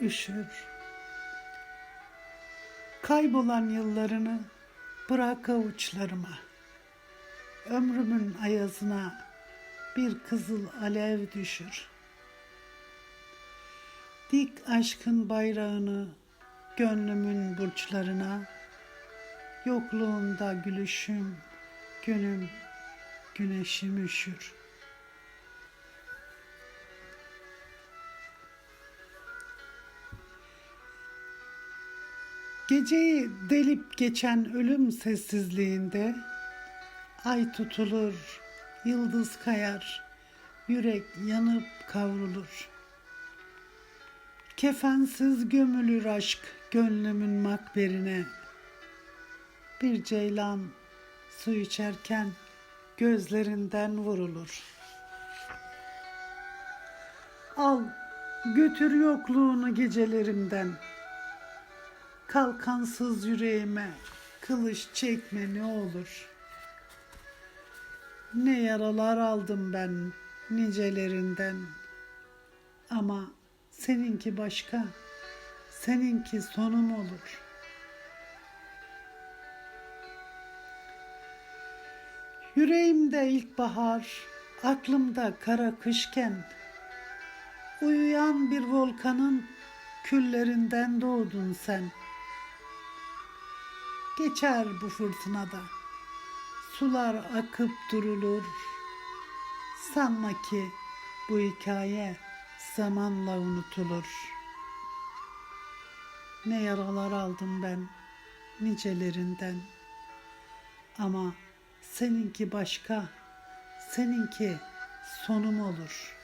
üşür. Kaybolan yıllarını bırak avuçlarıma. Ömrümün ayazına bir kızıl alev düşür. Dik aşkın bayrağını gönlümün burçlarına, yokluğunda gülüşüm, günüm, güneşim üşür. Geceyi delip geçen ölüm sessizliğinde ay tutulur, yıldız kayar, yürek yanıp kavrulur. Kefensiz gömülür aşk gönlümün makberine. Bir ceylan su içerken gözlerinden vurulur. Al götür yokluğunu gecelerimden. Kalkansız yüreğime kılıç çekme ne olur. Ne yaralar aldım ben nicelerinden. Ama seninki başka, seninki sonum olur. Yüreğimde ilkbahar, aklımda kara kışken, uyuyan bir volkanın küllerinden doğdun sen. Geçer bu fırtınada, sular akıp durulur. Sanma ki bu hikaye zamanla unutulur. Ne yaralar aldım ben nicelerinden. Ama seninki başka, seninki sonum olur.''